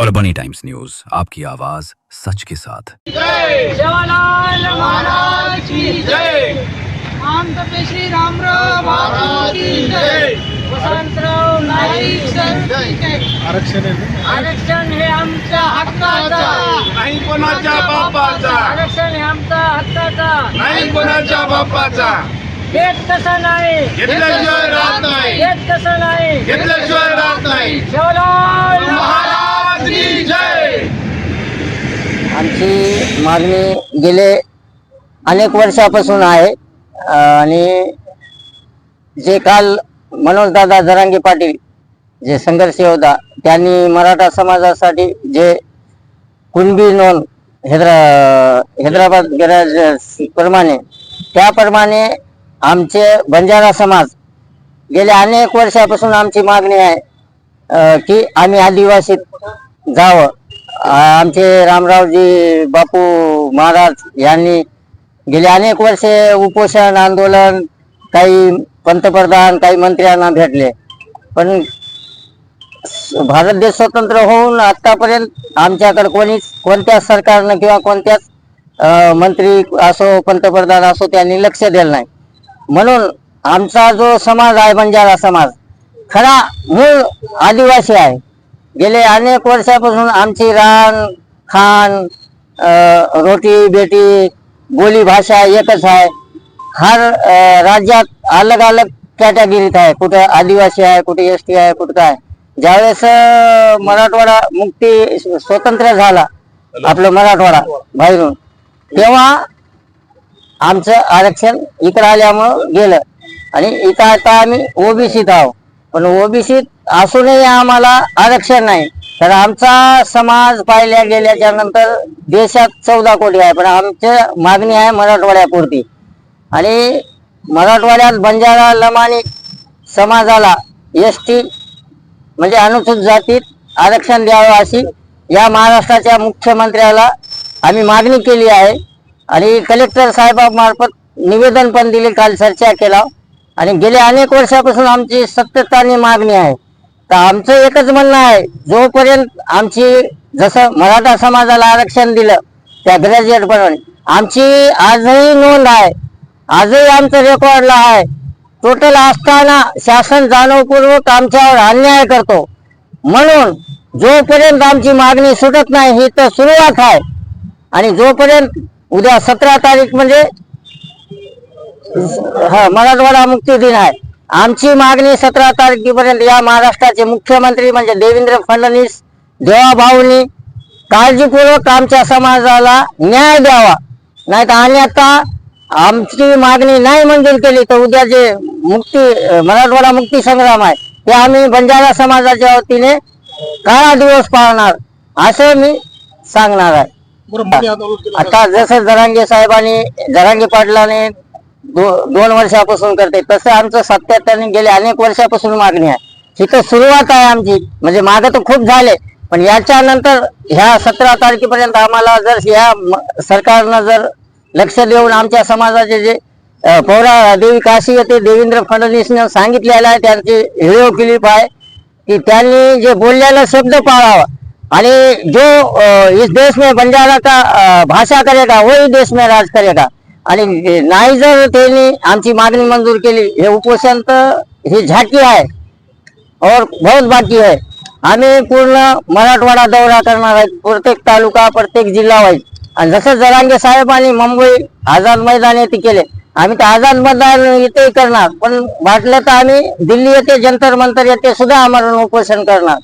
और बनी times news आपकी आवाज़ सच के साथ। जवाहरलाल महाराज की जय। आम तपे श्री रामराव महाराज की जय। वसंतराव नाईक सर की जय। आरक्षण? आरक्षण हे आमच्या हक्काचा नाही कोणाच्या बापाचा आरक्षण हे आमचा हक्काचा नाही कोणाच्या बापाचा देत कसं नाही घेतल्याशिवाय राहत नाही देत कसं नाही घेतल्याशिवाय राहत नाही जवाहरलाल मागणी गेले अनेक वर्षापासून आहे. आणि जे काल मनोजदादा जरांगे पाटील जे संघर्ष होता त्यांनी मराठा समाजासाठी जे कुणबी नोंद हैदरा हैदराबाद गिराज प्रमाणे त्याप्रमाणे आमचे बंजारा समाज गेल्या अनेक वर्षापासून आमची मागणी आहे की आम्ही आदिवासीत जावं. आमचे रामरावजी बापू महाराज यांनी गेले अनेक वर्षे उपोषण आंदोलन काही पंतप्रधान काही मंत्र्यांना भेटले. पण भारत देश स्वतंत्र होऊन आतापर्यंत आमच्याकडे कोणीच कोणत्याच सरकारनं किंवा कोणत्याच मंत्री असो पंतप्रधान असो त्यांनी लक्ष दिलं नाही. म्हणून आमचा जो समाज आहे बंजारा समाज खरा मूळ आदिवासी आहे. गेले अनेक वर्षापासून आमची रान खान रोटी बेटी बोली भाषा एकच आहे. हर राज्यात अलग अलग कॅटेगरीत आहे. कुठं आदिवासी आहे कुठे एस टी आहे कुठं काय. ज्यावेळेस मराठवाडा मुक्ती स्वतंत्र झाला आपलं मराठवाडा बाहेरून तेव्हा आमचं आरक्षण इकडं आल्यामुळं गेलं. आणि इथं आता आम्ही ओबीसीत आहोत. पण ओबीसीत असूनही आम्हाला आरक्षण नाही. तर आमचा समाज पाहिल्या गेल्याच्यानंतर देशात चौदा कोटी आहे पण आमची मागणी आहे मराठवाड्यापुरती. आणि मराठवाड्यात बंजारा लमाणी समाजाला एस टी म्हणजे अनुसूचित जातीत आरक्षण द्यावं अशी या महाराष्ट्राच्या मुख्यमंत्र्याला आम्ही मागणी केली आहे. आणि कलेक्टर साहेबामार्फत निवेदन पण दिले काल चर्चा केला. आणि गेल्या अनेक वर्षापासून आमची सातत्याने मागणी आहे. तर आमचं एकच म्हणणं आहे जोपर्यंत आमची जसं मराठा समाजाला आरक्षण दिलं त्या ग्रॅज्युएटप्रमाणे आमची आजही नोंद आहे आजही आमचं रेकॉर्डला आहे. टोटल असताना शासन जाणवपूर्वक आमच्यावर अन्याय करतो. म्हणून जोपर्यंत आमची मागणी सुटत नाही ही तर सुरुवात आहे. आणि जोपर्यंत उद्या सतरा तारीख म्हणजे हा मराठवाडा मुक्ती दिन आहे. आमची मागणी सतरा तारखेपर्यंत या महाराष्ट्राचे मुख्यमंत्री म्हणजे देवेंद्र फडणवीस देवाभाऊनी काळजीपूर्वक आमच्या समाजाला न्याय द्यावा. नाही तर आणि आता आमची मागणी नाही मंजूर केली तर उद्या जे मुक्ती मराठवाडा मुक्ती संग्राम आहे ते आम्ही बंजारा समाजाच्या वतीने काळा दिवस पाळणार असं मी सांगणार आहे. आता जसं जरांगे साहेबांनी जरांगे पाटलाने दो, दोन वर्षापासून करते. तसं आमचं सातत्याने गेले अनेक वर्षापासून मागणी आहे. तिथं सुरुवात आहे आमची. म्हणजे माग तर खूप झाले पण याच्यानंतर ह्या सतरा तारखेपर्यंत आम्हाला जर ह्या सरकारनं जर लक्ष देऊन आमच्या समाजाचे जे पौरा देवी काशी येथे देवेंद्र फडणवीसनं सांगितलेलं आहे त्यांची हिरो क्लिप आहे कि त्यांनी जे बोललेला शब्द पाळावा. आणि जो इस देश में बंजारा का भाषा करेगा वही देश में राज करेगा. आणि नाही जर त्यांनी आमची मागणी मंजूर केली हे उपोषण तर ही झाकी आहे. और बहुत बाकी आहे. आम्ही पूर्ण मराठवाडा दौरा करणार आहे. प्रत्येक तालुका प्रत्येक जिल्हा वाईज. आणि जसं जरांगे साहेबांनी मुंबई आझाद मैदान येथे केले आम्ही तर आझाद मैदान इथेही करणार. पण वाटलं तर आम्ही दिल्ली येथे जंतर मंतर येथे सुद्धा आमरण उपोषण करणार.